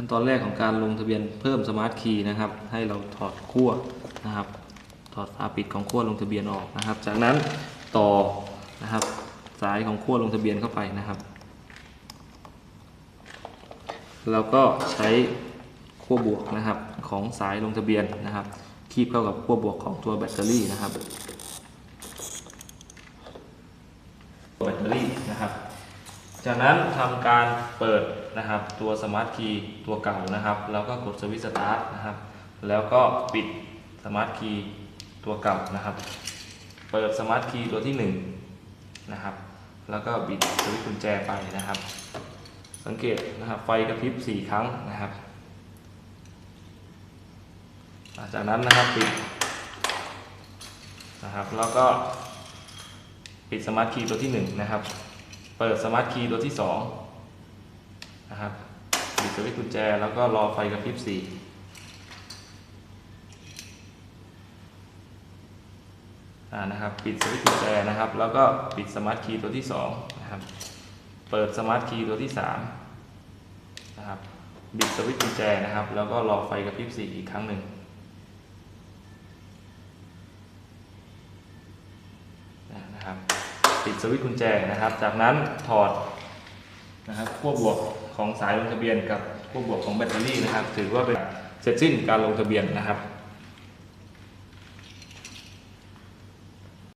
ขั้นตอนแรกของการลงทะเบียนเพิ่มสมาร์ทคีย์นะครับ ให้เราถอดขั้วนะครับ ถอดฝาปิดของขั้วลงทะเบียนออกนะครับ จากนั้นต่อนะครับ สายของขั้วลงทะเบียนเข้าไปนะครับ เราก็ใช้ขั้วบวกนะครับของสายลงทะเบียนนะครับ คีบเข้ากับขั้วบวกของตัวแบตเตอรี่นะครับแบตเตอรี่นะครับ จากนั้นทำการเปิดนะครับตัวสมาร์ทคีย์ตัวเก่านะครับ แล้วก็กดสวิตช์สตาร์ทนะครับ แล้วก็ปิดสมาร์ทคีย์ตัวเก่านะครับ เปิดสมาร์ทคีย์ตัวที่หนึ่งนะครับ แล้วก็บิดสวิตช์กุญแจไปนะครับ สังเกตนะครับไฟกระพริบสี่ครั้งนะครับจากนั้นนะครับปิดนะครับ แล้วก็ปิดสมาร์ทคีย์ตัวที่หนึ่งนะครับ เปิดสมาร์ทคีย์ตัวที่สองนะครับบิดสวิตช์กุญแจแล้วก็รอไฟกระพริบสี่อ่านะครับปิดสวิตช์กุญแจนะครับ แล้วก็ปิดสมาร์ทคีย์ตัวที่สองนะครับเปิดสมาร์ทคีย์ตัวที่สามนะครับบิดสวิตช์กุญแจนะครับ แล้วก็รอไฟกระพริบสีอีกครั้งหนึ่งนะครับ ปิดสวิตช์กุญแจนะครับ จากนั้นถอดนะครับขั้วบวกของสายลงทะเบียนกับขั้วบวกของแบตเตอรี่นะครับ ถือว่าเป็นเสร็จสิ้นการลงทะเบียนนะครับ